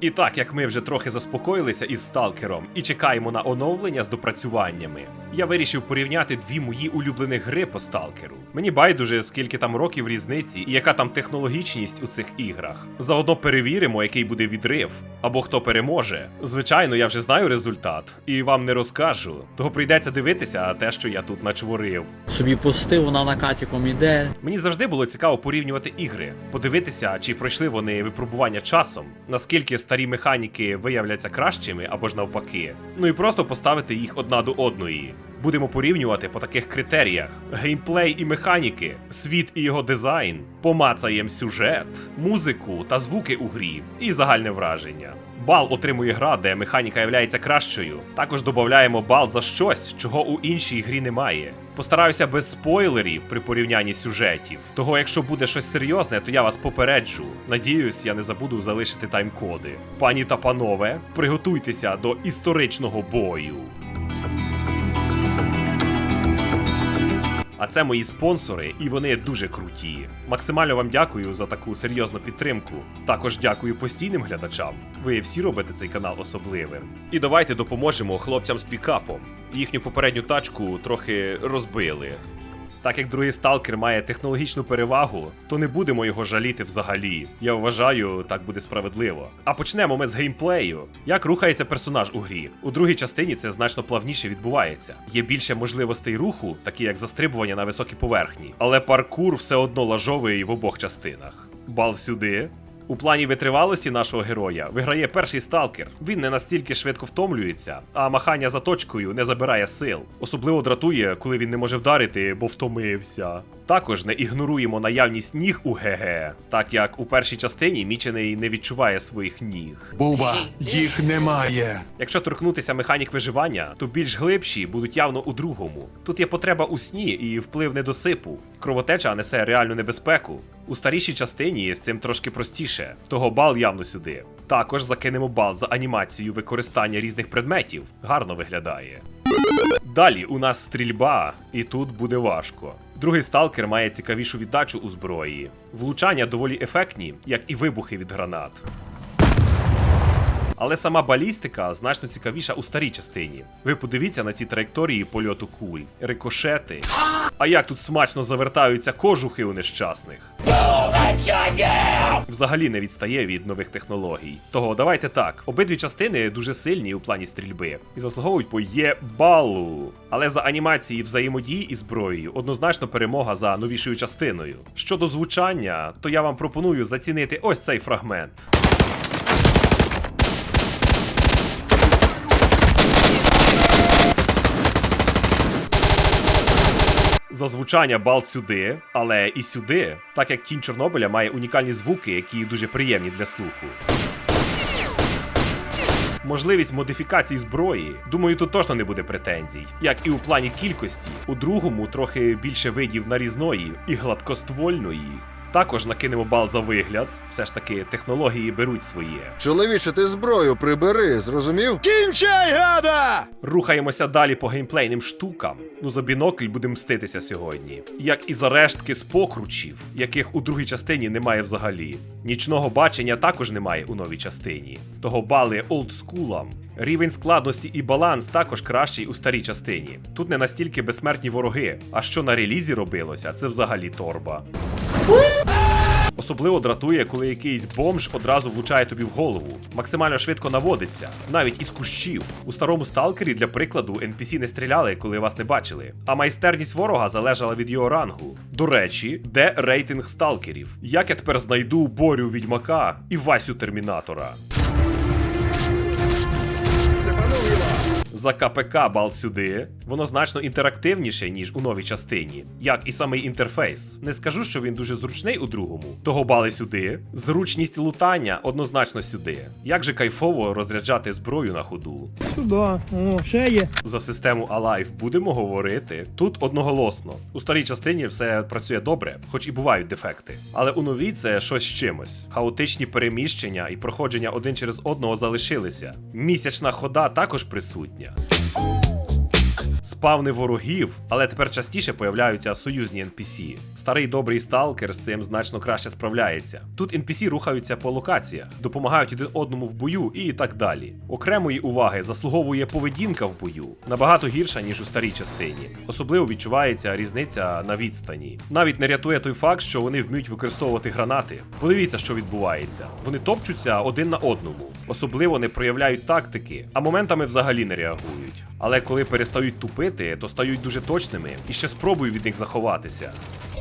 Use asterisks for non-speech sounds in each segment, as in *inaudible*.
І так як ми вже трохи заспокоїлися із сталкером і чекаємо на оновлення з допрацюваннями, я вирішив порівняти дві мої улюблених гри по сталкеру. Мені байдуже, скільки там років різниці і яка там технологічність у цих іграх. Заодно перевіримо, який буде відрив, або хто переможе. Звичайно, я вже знаю результат і вам не розкажу. Того прийдеться дивитися те, що я тут начворив. Собі пустив, вона накатіком іде. Мені завжди було цікаво порівнювати ігри, подивитися, чи пройшли вони випробування часом, наскільки старі механіки виявляться кращими або ж навпаки. Ну і просто поставити їх одна до одної. Будемо порівнювати по таких критеріях: геймплей і механіки, світ і його дизайн, помацаєм сюжет, музику та звуки у грі і загальне враження. Бал отримує гра, де механіка являється кращою. Також додаємо бал за щось, чого у іншій грі немає. Постараюся без спойлерів при порівнянні сюжетів. Того, якщо буде щось серйозне, то я вас попереджу. Надіюсь, я не забуду залишити тайм-коди. Пані та панове, приготуйтеся до історичного бою. А це мої спонсори, і вони дуже круті. Максимально вам дякую за таку серйозну підтримку. Також дякую постійним глядачам. Ви всі робите цей канал особливим. І давайте допоможемо хлопцям з пікапом. Їхню попередню тачку трохи розбили. Так як другий сталкер має технологічну перевагу, то не будемо його жаліти взагалі. Я вважаю, так буде справедливо. А почнемо ми з геймплею. Як рухається персонаж у грі? У другій частині це значно плавніше відбувається. Є більше можливостей руху, такі як застрибування на високій поверхні, але паркур все одно лажовий в обох частинах. Бал сюди. У плані витривалості нашого героя виграє перший сталкер. Він не настільки швидко втомлюється, а махання за точкою не забирає сил. Особливо дратує, коли він не може вдарити, бо втомився. Також не ігноруємо наявність ніг у ГГ, так як у першій частині мічений не відчуває своїх ніг. Буба, їх немає. Якщо торкнутися механік виживання, то більш глибші будуть явно у другому. Тут є потреба у сні і вплив недосипу. Кровотеча несе реальну небезпеку. У старішій частині з цим трошки простіше, того бал явно сюди. Також закинемо бал за анімацію використання різних предметів. Гарно виглядає. Далі у нас стрільба, і тут буде важко. Другий сталкер має цікавішу віддачу у зброї. Влучання доволі ефектні, як і вибухи від гранат. Але сама балістика значно цікавіша у старій частині. Ви подивіться на ці траєкторії польоту куль, рикошети. А як тут смачно завертаються кожухи у нещасних. Взагалі не відстає від нових технологій. Того давайте так. Обидві частини дуже сильні у плані стрільби і заслуговують по є балу. Але за анімації взаємодії із зброєю однозначно перемога за новішою частиною. Щодо звучання, то я вам пропоную зацінити ось цей фрагмент. За звучання бал сюди, але і сюди, так як тінь Чорнобиля має унікальні звуки, які дуже приємні для слуху. Можливість модифікації зброї, думаю, тут точно не буде претензій. Як і у плані кількості, у другому трохи більше видів нарізної і гладкоствольної. Також накинемо бал за вигляд, все ж таки технології беруть своє. Чоловіче, ти зброю прибери, зрозумів? Кінчай, гада! Рухаємося далі по геймплейним штукам. Ну за бінокль будемо мститися сьогодні. Як і за рештки з покручів, яких у другій частині немає взагалі. Нічного бачення також немає у новій частині. Того бали олдскулам. Рівень складності і баланс також кращий у старій частині. Тут не настільки безсмертні вороги. А що на релізі робилося, це взагалі торба. Особливо дратує, коли якийсь бомж одразу влучає тобі в голову. Максимально швидко наводиться, навіть із кущів. У старому сталкері, для прикладу, NPC не стріляли, коли вас не бачили. А майстерність ворога залежала від його рангу. До речі, де рейтинг сталкерів? Як я тепер знайду Борю відьмака і Васю Термінатора? За КПК бал сюди, воно значно інтерактивніше, ніж у новій частині, як і самий інтерфейс. Не скажу, що він дуже зручний у другому, того бали сюди. Зручність лутання однозначно сюди. Як же кайфово розряджати зброю на ходу. Сюди, о, ще є. За систему Alive будемо говорити. Тут одноголосно. У старій частині все працює добре, хоч і бувають дефекти. Але у новій це щось з чимось. Хаотичні переміщення і проходження один через одного залишилися. Місячна хода також присутня. З спавни ворогів, але тепер частіше появляються союзні NPC. Старий добрий сталкер з цим значно краще справляється. Тут NPC рухаються по локаціях, допомагають один одному в бою і так далі. Окремої уваги заслуговує поведінка в бою набагато гірша ніж у старій частині. Особливо відчувається різниця на відстані. Навіть не рятує той факт, що вони вміють використовувати гранати. Подивіться, що відбувається. Вони топчуться один на одному, особливо не проявляють тактики, а моментами взагалі не реагують. Але коли перестають тупити, то стають дуже точними і ще спробую від них заховатися.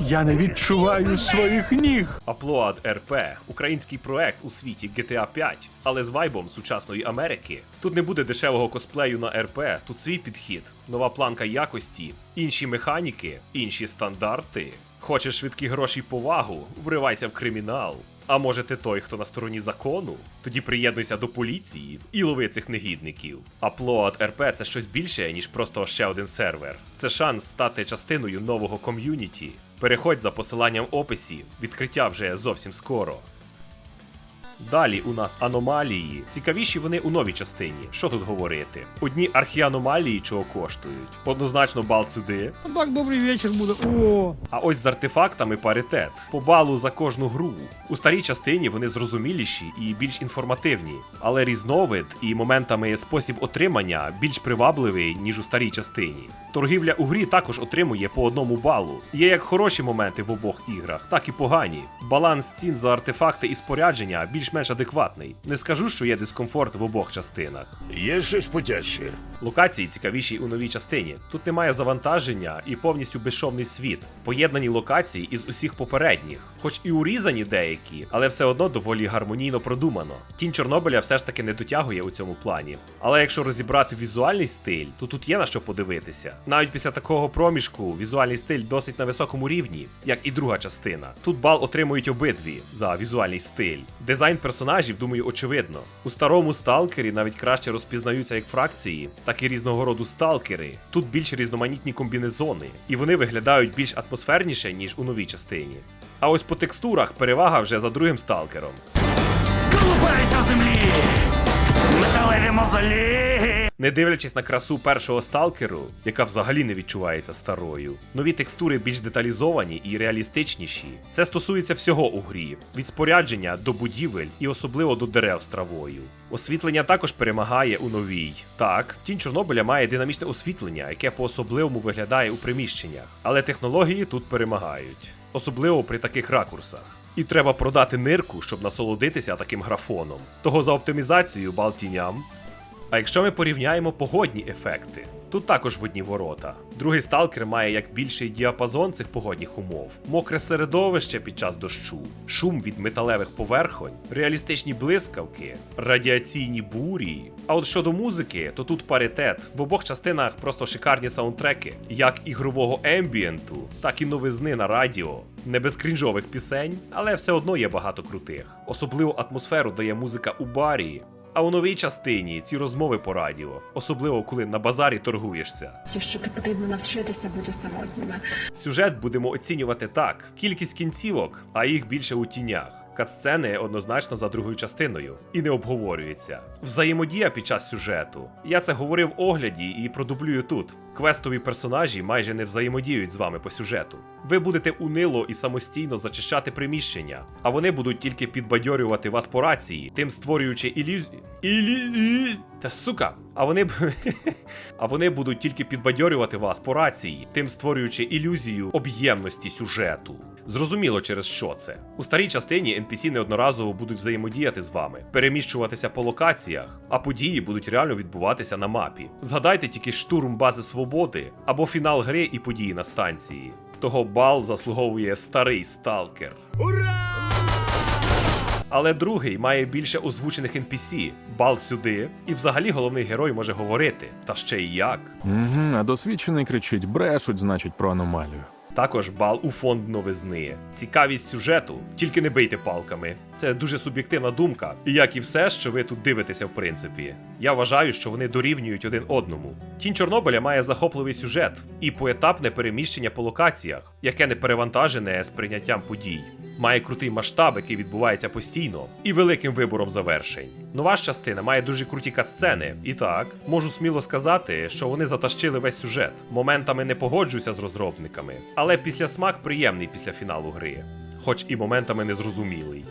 Я не відчуваю своїх ніг. Upload RP – український проект у світі GTA 5, але з вайбом сучасної Америки. Тут не буде дешевого косплею на РП, тут свій підхід, нова планка якості, інші механіки, інші стандарти. Хочеш швидкі гроші повагу, вривайся в кримінал. А може ти той, хто на стороні закону? Тоді приєднуйся до поліції і лови цих негідників. Аплод РП – це щось більше, ніж просто ще один сервер. Це шанс стати частиною нового ком'юніті. Переходь за посиланням в описі, відкриття вже зовсім скоро. Далі у нас аномалії. Цікавіші вони у новій частині. Що тут говорити? Одні архіаномалії чого коштують. Однозначно бал сюди. А так добрий вечір буде. О, А ось з артефактами паритет. По балу за кожну гру. У старій частині вони зрозуміліші і більш інформативні, але різновид і моментами спосіб отримання більш привабливий, ніж у старій частині. Торгівля у грі також отримує по одному балу. Є як хороші моменти в обох іграх, так і погані. Баланс цін за артефакти і спорядження більш-менш адекватний. Не скажу, що є дискомфорт в обох частинах. Є щось потяжче. Локації цікавіші у новій частині. Тут немає завантаження і повністю безшовний світ. Поєднані локації із усіх попередніх, хоч і урізані деякі, але все одно доволі гармонійно продумано. Тінь Чорнобиля все ж таки не дотягує у цьому плані. Але якщо розібрати візуальний стиль, то тут є на що подивитися. Навіть після такого проміжку візуальний стиль досить на високому рівні, як і друга частина. Тут бал отримують обидві за візуальний стиль. Дизайн персонажів, думаю, очевидно. У старому сталкері навіть краще розпізнаються як фракції, так і різного роду сталкери. Тут більш різноманітні комбінезони, і вони виглядають більш атмосферніше, ніж у новій частині. А ось по текстурах перевага вже за другим сталкером. Колупайся землі! Металеві мозолі! Не дивлячись на красу першого сталкеру, яка взагалі не відчувається старою, нові текстури більш деталізовані і реалістичніші. Це стосується всього у грі: від спорядження до будівель і особливо до дерев з травою. Освітлення також перемагає у новій. Так, тінь Чорнобиля має динамічне освітлення, яке по-особливому виглядає у приміщеннях, але технології тут перемагають, особливо при таких ракурсах. І треба продати нирку, щоб насолодитися таким графоном. Того за оптимізацією бал тіням а якщо ми порівняємо погодні ефекти, тут також в ворота. Другий сталкер має як більший діапазон цих погодних умов, мокре середовище під час дощу, шум від металевих поверхонь, реалістичні блискавки, радіаційні бурі. А от щодо музики, то тут паритет. В обох частинах просто шикарні саундтреки, як ігрового ембієнту, так і новизни на радіо. Не без крінжових пісень, але все одно є багато крутих. Особливу атмосферу дає музика у барі, а у новій частині ці розмови по радіо, особливо коли на базарі торгуєшся. що потрібно навчитися бути самотніми. Сюжет будемо оцінювати так: кількість кінцівок, а їх більше у тінях. Катсцени однозначно за другою частиною і не обговорюється. Взаємодія під час сюжету. Я це говорив в огляді і продублюю тут. Квестові персонажі майже не взаємодіють з вами по сюжету. Ви будете унило і самостійно зачищати приміщення, а вони будуть тільки підбадьорювати вас по рації, тим створюючи ілюзію. Ілі... Та сука! А вони *laughs* а вони будуть тільки підбадьорювати вас по рації, тим створюючи ілюзію об'ємності сюжету. Зрозуміло, через що це. У старій частині NPC неодноразово будуть взаємодіяти з вами, переміщуватися по локаціях, а події будуть реально відбуватися на мапі. Згадайте тільки штурм бази свободи або фінал гри і події на станції. Того бал заслуговує старий сталкер. Ура! Але другий має більше озвучених NPC, бал сюди, і взагалі головний герой може говорити, та ще й як. Угу, а досвідчений кричить, брешуть, значить, про аномалію. Також бал у фонд новизни. Цікавість сюжету, тільки не бийте палками. Це дуже суб'єктивна думка, як і все, що ви тут дивитеся, в принципі. Я вважаю, що вони дорівнюють один одному. Тінь Чорнобиля має захопливий сюжет і поетапне переміщення по локаціях, яке не перевантажене сприйняттям подій. Має крутий масштаб, який відбувається постійно, і великим вибором завершень. Нова ж частина має дуже круті катсцени. І так, можу сміло сказати, що вони затащили весь сюжет. Моментами не погоджуюся з розробниками, але після смак приємний після фіналу гри, хоч і моментами незрозумілий.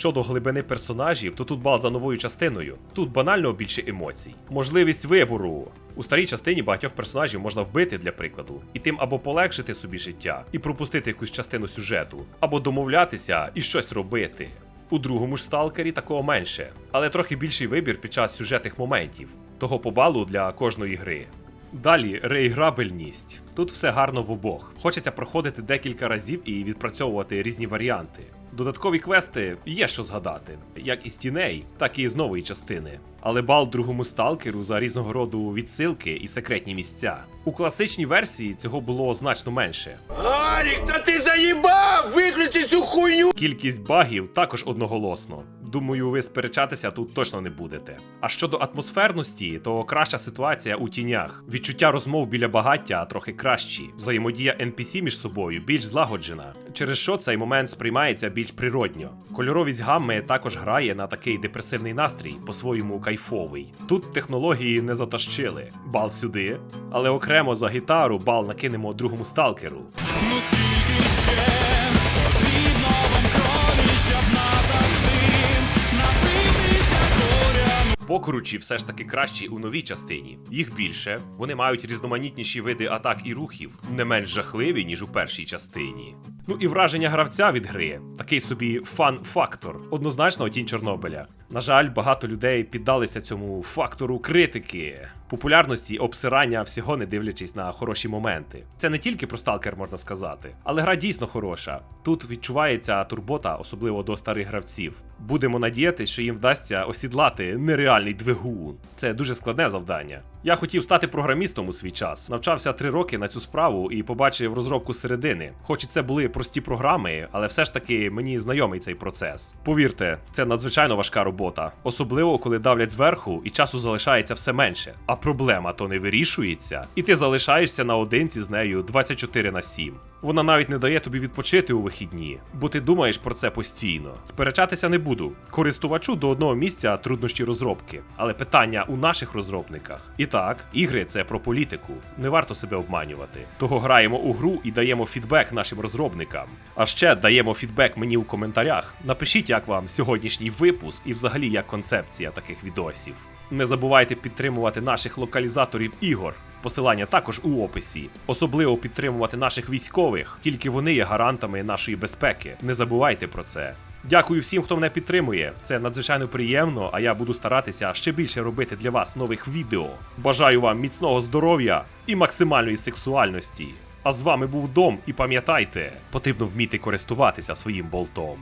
Щодо глибини персонажів, то тут бал за новою частиною. Тут банально більше емоцій. Можливість вибору. У старій частині багатьох персонажів можна вбити для прикладу, і тим або полегшити собі життя і пропустити якусь частину сюжету, або домовлятися і щось робити. У другому ж сталкері такого менше, але трохи більший вибір під час сюжетних моментів, того по балу для кожної гри. Далі реіграбельність. Тут все гарно в обох. Хочеться проходити декілька разів і відпрацьовувати різні варіанти. Додаткові квести є що згадати, як із тіней, так і з нової частини. Але бал другому сталкеру за різного роду відсилки і секретні місця. У класичній версії цього було значно менше. Гарік, та ти заїбав! Виключи цю хуйню! Кількість багів також одноголосно. Думаю, ви сперечатися тут точно не будете. А щодо атмосферності, то краща ситуація у тінях. Відчуття розмов біля багаття трохи кращі. Взаємодія NPC між собою більш злагоджена, через що цей момент сприймається більш природньо. Кольоровість гамми також грає на такий депресивний настрій, по-своєму кайфовий. Тут технології не затащили. Бал сюди, але окремо за гітару бал накинемо другому сталкеру. Покручі все ж таки кращі у новій частині. Їх більше, вони мають різноманітніші види атак і рухів, не менш жахливі, ніж у першій частині. Ну і враження гравця від гри такий собі фан-фактор, однозначно тінь Чорнобиля. На жаль, багато людей піддалися цьому фактору критики, популярності, обсирання всього не дивлячись на хороші моменти. Це не тільки про сталкер можна сказати, але гра дійсно хороша. Тут відчувається турбота, особливо до старих гравців. Будемо надіятися, що їм вдасться осідлати нереальний двигун. Це дуже складне завдання. Я хотів стати програмістом у свій час, навчався три роки на цю справу і побачив розробку середини. Хоч і це були прості програми, але все ж таки мені знайомий цей процес. Повірте, це надзвичайно важка робота, особливо коли давлять зверху і часу залишається все менше. А проблема то не вирішується, і ти залишаєшся наодинці з нею 24 на 7. Вона навіть не дає тобі відпочити у вихідні, бо ти думаєш про це постійно. Сперечатися не буду. Користувачу до одного місця труднощі розробки, але питання у наших розробниках. І так, ігри це про політику. Не варто себе обманювати. Того граємо у гру і даємо фідбек нашим розробникам. А ще даємо фідбек мені у коментарях. Напишіть, як вам сьогоднішній випуск і взагалі як концепція таких відосів. Не забувайте підтримувати наших локалізаторів ігор. Посилання також у описі. Особливо підтримувати наших військових, тільки вони є гарантами нашої безпеки. Не забувайте про це. Дякую всім, хто мене підтримує. Це надзвичайно приємно, а я буду старатися ще більше робити для вас нових відео. Бажаю вам міцного здоров'я і максимальної сексуальності. А з вами був Дом, і пам'ятайте, потрібно вміти користуватися своїм болтом.